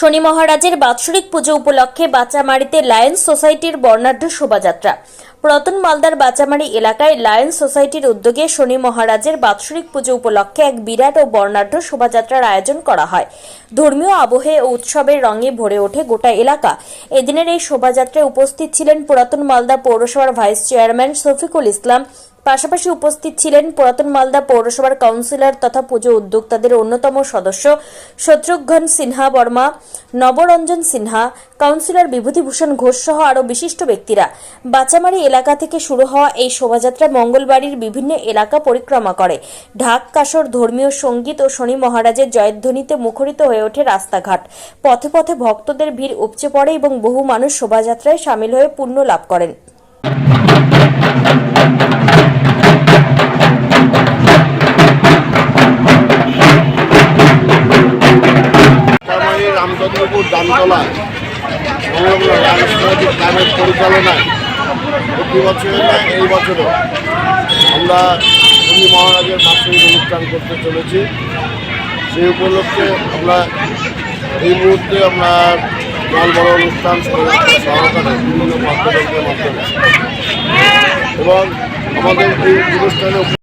শনি মহারাজের বাৎসরিক পুজো উপলক্ষে বাচামারিতে লায়ন্স সোসাইটির বর্ণাঢ্য শোভাযাত্রা। পুরাতন মালদার বাচামারি এলাকায় লায়ন্স সোসাইটির উদ্যোগে শনি মহারাজের বাৎসরিক পুজো উপলক্ষে এক বিরাট ও বর্ণাঢ্য শোভাযাত্রার আয়োজন করা হয়। ধর্মীয় আবহে ও উৎসবের রঙে ভরে ওঠে গোটা এলাকা। এদিনের এই শোভাযাত্রায় উপস্থিত ছিলেন পুরাতন মালদা পৌরসভার ভাইস চেয়ারম্যান শফিকুল ইসলাম পাশাপাশি উপস্থিত ছিলেন পুরাতন মালদা পৌরসভার কাউন্সিলর তথা পুজো উদ্যোক্তাদের অন্যতম সদস্য শত্রুঘ্ন সিনহা বর্মা, নবরঞ্জন সিনহা, কাউন্সিলর বিভূতিভূষণ ঘোষ সহ আরও বিশিষ্ট ব্যক্তিরা। বাচামারি এলাকা থেকে শুরু হওয়া এই শোভাযাত্রা মঙ্গলবাড়ির বিভিন্ন এলাকা পরিক্রমা করে। ঢাক, কাসর, ধর্মীয় সংগীত ও শনি মহারাজের জয়ধ্বনিতে মুখরিত হয়ে ওঠে রাস্তাঘাট। পথে পথে ভক্তদের ভিড় উপচে পড়ে এবং বহু মানুষ শোভাযাত্রায় সামিল হয়ে পুণ্য লাভ করেন। রামচন্দ্রপুর দামতলা রাজনৈতিক ক্লাবের পরিচালনায় প্রতি বছরের নয় এই বছরও আমরা শনি মহারাজের বাৎসরিক অনুষ্ঠান করতে চলেছি। সেই উপলক্ষে আমরা এই মুহূর্তে আমরা জল বড় অনুষ্ঠান সহকারে বিভিন্ন মাধ্যমে এবং আমাদের এই অনুষ্ঠানে